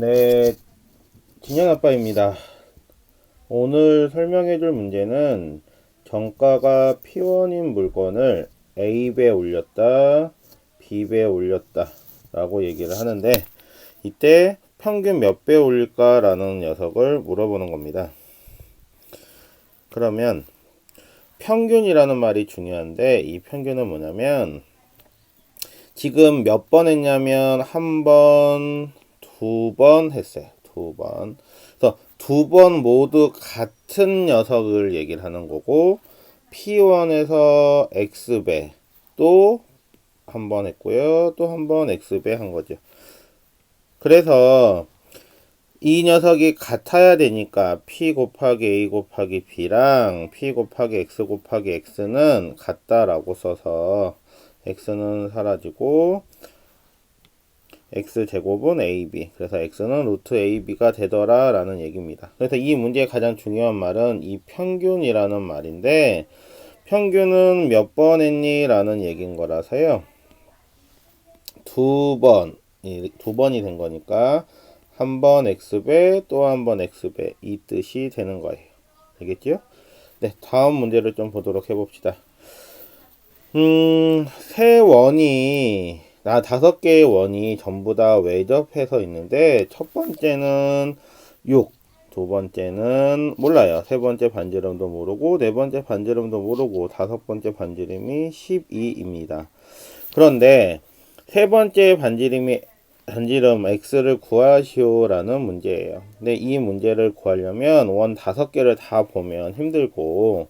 네, 진현 아빠입니다. 오늘 설명해 줄 문제는 정가가 P1인 물건을 A배에 올렸다, B배에 올렸다 라고 얘기를 하는데 이때 평균 몇 배 올릴까 라는 녀석을 물어보는 겁니다. 그러면 평균이라는 말이 중요한데 이 평균은 뭐냐면 지금 몇 번 했냐면 한 번, 두 번 했어요. 두 번. 그래서 두 번 모두 같은 녀석을 얘기를 하는 거고 P1에서 X배 또 한 번 했고요. 또 한 번 X배 한 거죠. 그래서 이 녀석이 같아야 되니까 P 곱하기 A 곱하기 B랑 P 곱하기 X 곱하기 X는 같다라고 써서 x는 사라지고 x 제곱은 ab 그래서 x는 루트 ab가 되더라 라는 얘기입니다. 그래서 이 문제의 가장 중요한 말은 이 평균이라는 말인데 평균은 몇 번 했니? 라는 얘기인 거라서요. 두 번, 두 번이 된 거니까 한 번 x배 또 한 번 x배. 이 뜻이 되는 거예요. 알겠죠? 네 다음 문제를 좀 보도록 해봅시다. 음, 세 원이, 나 다섯 개의 원이 전부 다 외접해서 있는데, 첫 번째는 6, 두 번째는 몰라요. 세 번째 반지름도 모르고, 네 번째 반지름도 모르고, 다섯 번째 반지름이 12입니다. 그런데, 세 번째 반지름이, 반지름 x를 구하시오라는 문제예요. 근데 이 문제를 구하려면 원 다섯 개를 다 보면 힘들고,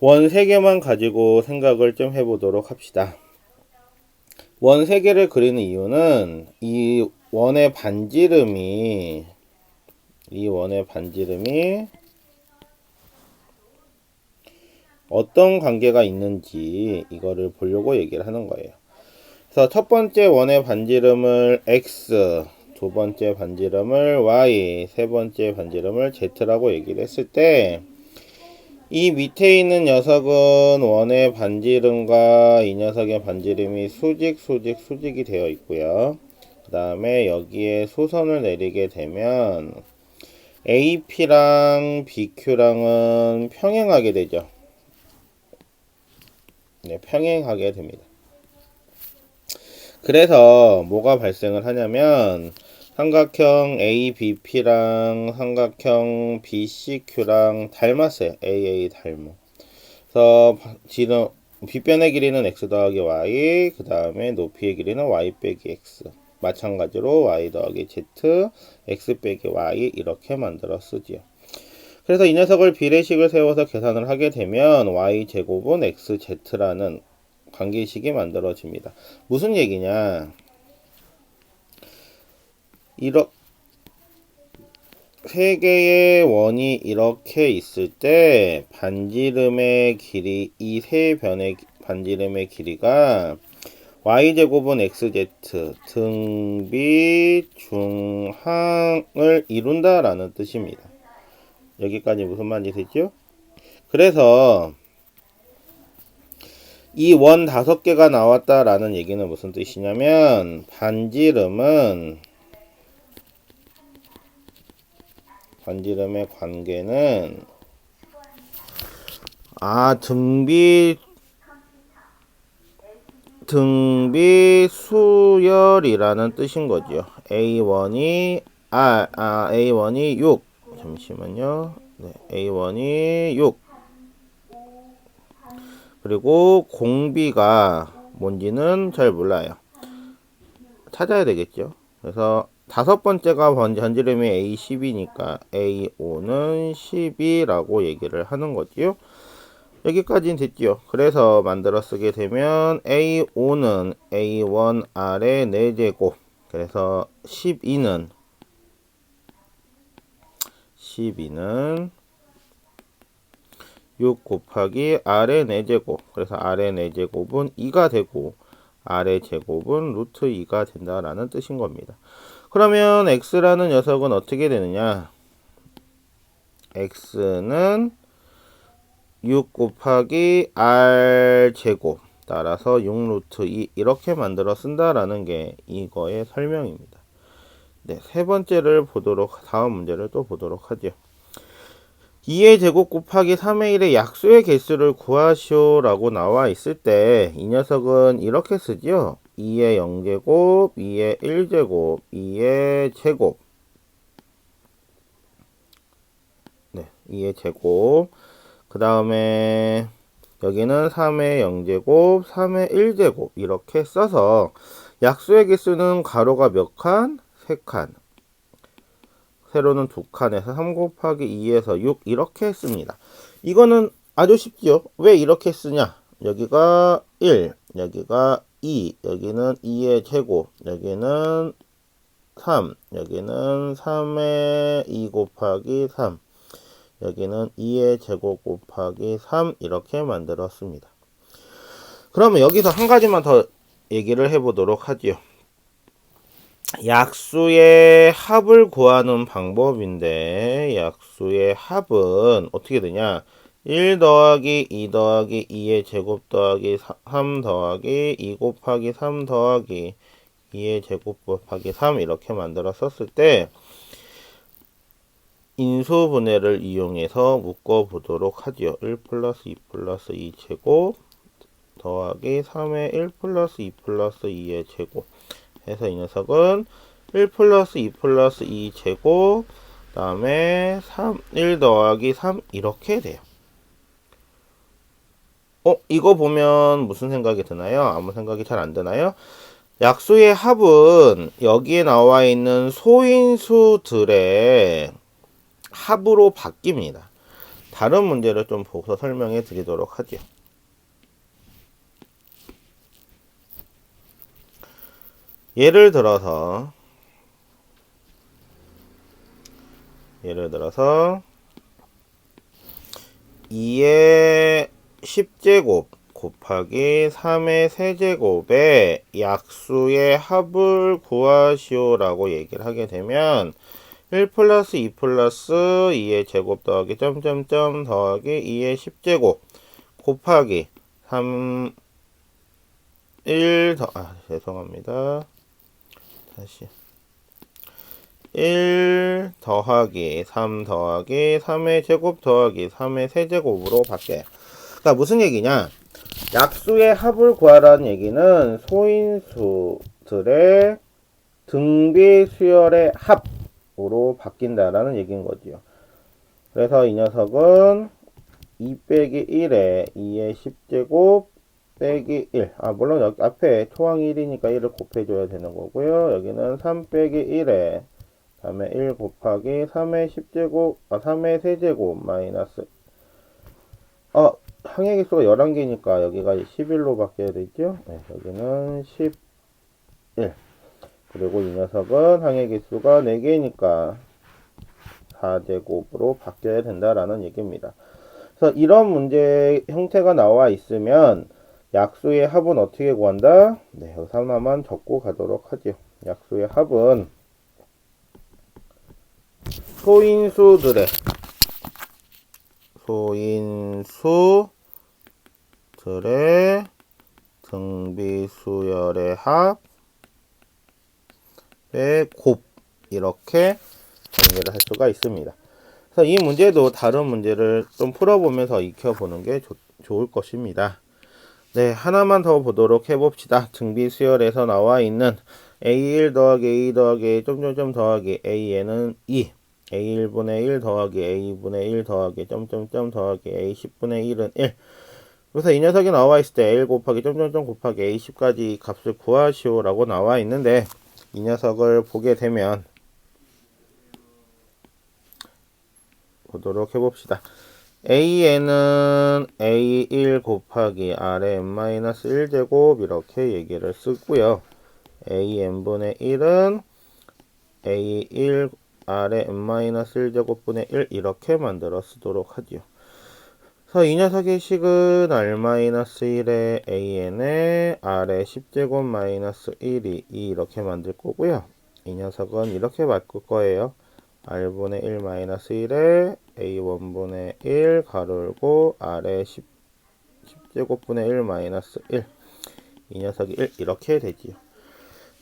원 3개만 가지고 생각을 좀 해보도록 합시다. 원 3개를 그리는 이유는 이 원의 반지름이 이 원의 반지름이 어떤 관계가 있는지 이거를 보려고 얘기를 하는 거예요. 그래서 첫 번째 원의 반지름을 x, 두 번째 반지름을 y, 세 번째 반지름을 z라고 얘기를 했을 때 이 밑에 있는 녀석은 원의 반지름과 이 녀석의 반지름이 수직, 수직, 수직이 되어 있고요. 그 다음에 여기에 소선을 내리게 되면 AP랑 BQ랑은 평행하게 되죠. 네, 평행하게 됩니다. 그래서 뭐가 발생을 하냐면 삼각형 ABP랑 삼각형 BCQ랑 닮았어요. AA 닮어. 그래서 지름 빗변의 길이는 x 더하기 y, 그 다음에 높이의 길이는 y 빼기 x. 마찬가지로 y 더하기 z, x 빼기 y 이렇게 만들어 쓰지요. 그래서 이 녀석을 비례식을 세워서 계산을 하게 되면 y 제곱은 xz라는 관계식이 만들어집니다. 무슨 얘기냐? 이렇게 세 개의 원이 이렇게 있을 때 반지름의 길이 이 세 변의 반지름의 길이가 y제곱은 xz 등비 중항을 이룬다라는 뜻입니다. 여기까지 무슨 말인지 되죠? 그래서 이 원 다섯 개가 나왔다라는 얘기는 무슨 뜻이냐면 반지름은 반지름의 관계는 아 등비 등비 수열이라는 뜻인 거죠. A1이 아, 아 A1이 6 잠시만요. 네, A1이 6 그리고 공비가 뭔지는 잘 몰라요. 찾아야 되겠죠. 그래서 다섯 번째가 전지름이 A10이니까 A5는 10이라고 얘기를 하는 거지요. 여기까지는 됐죠. 그래서 만들어 쓰게 되면 A5는 A1 아래 4제곱 그래서 12는 12는 6 곱하기 아래 4제곱 그래서 아래 4제곱은 2가 되고 아래 제곱은 루트 2가 된다라는 뜻인 겁니다. 그러면 x라는 녀석은 어떻게 되느냐? x는 6 곱하기 r 제곱 따라서 6 루트 2 이렇게 만들어 쓴다라는 게 이거의 설명입니다. 네, 세 번째를 보도록 다음 문제를 또 보도록 하죠. 2의 제곱 곱하기 3의 1의 약수의 개수를 구하시오라고 나와 있을 때 이 녀석은 이렇게 쓰죠. 2의 0제곱, 2의 1제곱, 2의 제곱. 네, 2의 제곱. 그 다음에 여기는 3의 0제곱, 3의 1제곱 이렇게 써서 약수의 개수는 가로가 몇 칸? 3칸. 세로는 2칸에서 3 곱하기 2에서 6 이렇게 했습니다. 이거는 아주 쉽죠? 왜 이렇게 쓰냐? 여기가 1, 여기가 2, 여기는 2의 제곱, 여기는 3, 여기는 3의 2 곱하기 3, 여기는 2의 제곱 곱하기 3 이렇게 만들었습니다. 그러면 여기서 한 가지만 더 얘기를 해보도록 하지요. 약수의 합을 구하는 방법인데 약수의 합은 어떻게 되냐 1 더하기 2 더하기 2의 제곱 더하기 3 더하기 2 곱하기 3 더하기 2의 제곱 곱하기 3 이렇게 만들어 썼을 때 인수분해를 이용해서 묶어 보도록 하죠 1 플러스 2 플러스 2 제곱 더하기 3의 1 플러스 2 플러스 2의 제곱 해서 이 녀석은 1 플러스 2 플러스 2 제곱 그 다음에 3, 1 더하기 3 이렇게 돼요. 어, 이거 보면 무슨 생각이 드나요? 아무 생각이 잘 안 드나요? 약수의 합은 여기에 나와 있는 소인수들의 합으로 바뀝니다. 다른 문제를 좀 보고서 설명해 드리도록 하죠. 예를 들어서 예를 들어서 2의 10제곱 곱하기 3의 세제곱의 약수의 합을 구하시오라고 얘기를 하게 되면 1 플러스 2 플러스 2의 제곱 더하기 점점점 더하기 2의 10제곱 곱하기 3 1 더, 아, 죄송합니다. 다시. 1 더하기 3 더하기 3의 제곱 더하기 3의 세제곱으로 바뀌어요. 그러니까 무슨 얘기냐? 약수의 합을 구하라는 얘기는 소인수들의 등비 수열의 합으로 바뀐다라는 얘기인 거지요. 그래서 이 녀석은 2 빼기 1에 2의 10제곱 빼기 1. 아, 물론 여기 앞에 초항이 1이니까 1을 곱해줘야 되는 거고요. 여기는 3 빼기 1에 다음에 1 곱하기 3의 10제곱, 아, 3의 세제곱 마이너스 어, 항의 개수가 11개니까 여기가 11로 바뀌어야 되죠? 네, 여기는 11. 그리고 이 녀석은 항의 개수가 4개니까 4제곱으로 바뀌어야 된다라는 얘기입니다. 그래서 이런 문제 형태가 나와 있으면 약수의 합은 어떻게 구한다? 네, 여기서 하나만 적고 가도록 하죠. 약수의 합은 소인수들의 소인수 들의 등비수열의 합의 곱 이렇게 정리를 할 수가 있습니다. 그래서 이 문제도 다른 문제를 좀 풀어보면서 익혀보는 게 좋, 좋을 것입니다. 네, 하나만 더 보도록 해봅시다. 등비수열에서 나와 있는 A1 더하기 A 더하기 점점점 더하기 A에는 2 A1분의 1 더하기 A분의 1 더하기 점점점 더하기 A10분의 1은 1 그래서 이 녀석이 나와 있을 때 L 곱하기 점점점 곱하기 A10까지 값을 구하시오 라고 나와 있는데 이 녀석을 보게 되면 보도록 해봅시다. A에는 A1 곱하기 Rn-1제곱 이렇게 얘기를 쓰고요. An분의 1은 A1 R의 n-1제곱분의 1 이렇게 만들어 쓰도록 하지요. 그래서 이 녀석의 식은 R-1의 AN에 R의 10제곱 마이너스 1이 이렇게 만들 거고요. 이 녀석은 이렇게 바꿀 거예요. R분의 1 마이너스 1에 A1분의 1 가로고 R의 10, 10제곱분의 1 마이너스 1. 이 녀석이 1 이렇게 되지요.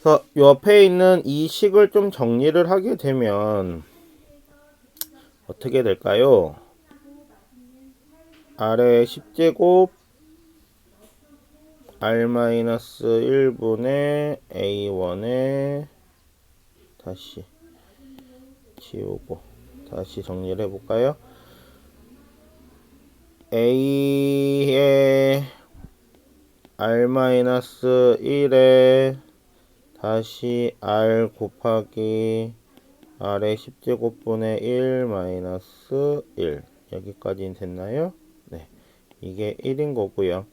그래서 옆에 있는 이 식을 좀 정리를 하게 되면 어떻게 될까요? 아래 10제곱 r-1분의 a1에 다시 지우고 다시 정리를 해볼까요? a의 r-1에 다시 r 곱하기 r의 10제곱분의 1 마이너스 1 여기까지는 됐나요? 네. 이게 1인 거고요.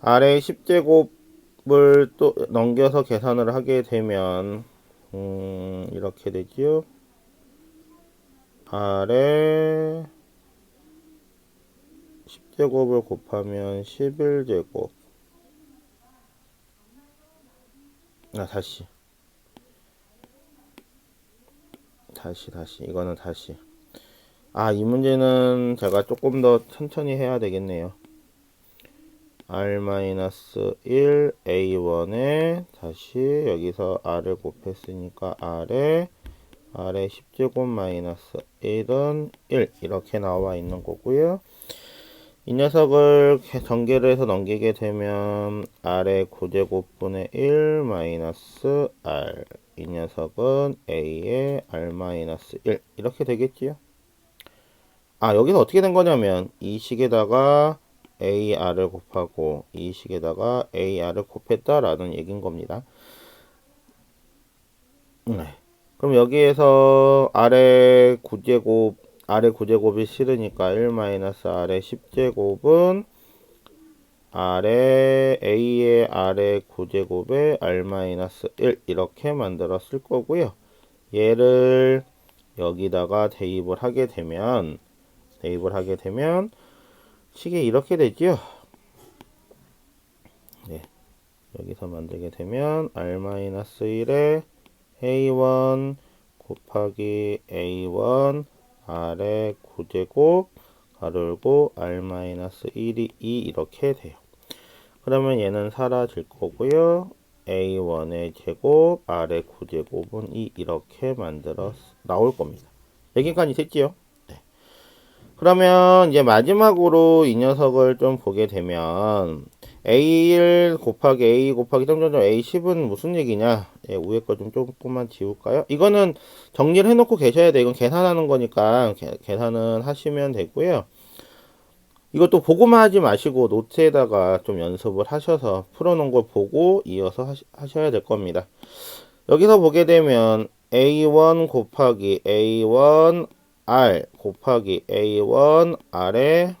R의 10제곱을 또 넘겨서 계산을 하게 되면 음 이렇게 되지요? R의 10제곱을 곱하면 11제곱 아 다시. 다시 다시. 이거는 다시. 아 이 문제는 제가 조금 더 천천히 해야 되겠네요. R-1 a1에 다시 여기서 r을 곱했으니까 r에 r의 10제곱 마이너스 1은 1 이렇게 나와 있는 거고요 이 녀석을 개- 전개를 해서 넘기게 되면 r의 9제곱분의 1 마이너스 r. 이 녀석은 a의 r 마이너스 1 이렇게 되겠지요? 아 여기서 어떻게 된 거냐면 이 식에다가 ar을 곱하고 이 식에다가 ar을 곱했다라는 얘기인 겁니다. 네. 그럼 여기에서 아래 9제곱 아래 9제곱이 싫으니까 1 마이너스 아래 10제곱은 아래 a의 아래 9제곱에 r 마이너스 1 이렇게 만들어 쓸 거고요. 얘를 여기다가 대입을 하게 되면 대입을 하게 되면 식이 이렇게 되지요. 네. 여기서 만들게 되면 r 마이너스 1에 a1 곱하기 a1 r의 9제곱 가르고 r-1이 2 이렇게 돼요. 그러면 얘는 사라질 거고요. a1의 제곱 r의 9제곱은 2 이렇게 만들어 나올 겁니다. 여기까지 됐지요? 네. 그러면 이제 마지막으로 이 녀석을 좀 보게 되면 A1 곱하기 A 곱하기 점점점 A10은 무슨 얘기냐? 예, 위에 거 좀 조금만 지울까요? 이거는 정리를 해놓고 계셔야 돼요. 이건 계산하는 거니까 계, 계산은 하시면 되고요. 이것도 보고만 하지 마시고 노트에다가 좀 연습을 하셔서 풀어놓은 걸 보고 이어서 하시, 하셔야 될 겁니다. 여기서 보게 되면 A1 곱하기 A1R 곱하기 A1R에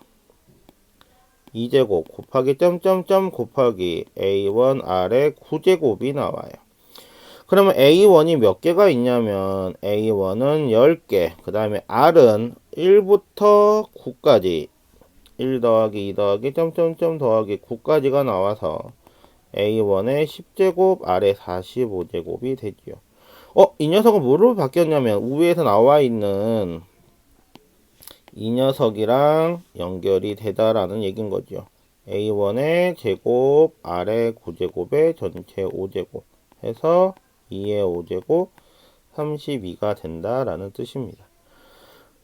2제곱 곱하기 점점점 곱하기 a1r의 9제곱이 나와요. 그러면 a1이 몇 개가 있냐면 a1은 10개 그 다음에 r은 1부터 9까지 1 더하기 2 더하기 점점점 더하기 9까지가 나와서 a1의 10제곱 r의 45제곱이 되지요. 어, 이 녀석은 뭐로 바뀌었냐면 위에서 나와 있는 이 녀석이랑 연결이 되다라는 얘기인 거죠. A1의 제곱, R의 9제곱의 전체 5제곱 해서 2의 5제곱 32가 된다라는 뜻입니다.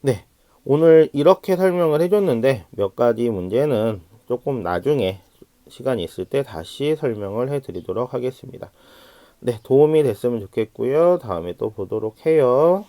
네. 오늘 이렇게 설명을 해줬는데 몇 가지 문제는 조금 나중에 시간이 있을 때 다시 설명을 해 드리도록 하겠습니다. 네. 도움이 됐으면 좋겠고요. 다음에 또 보도록 해요.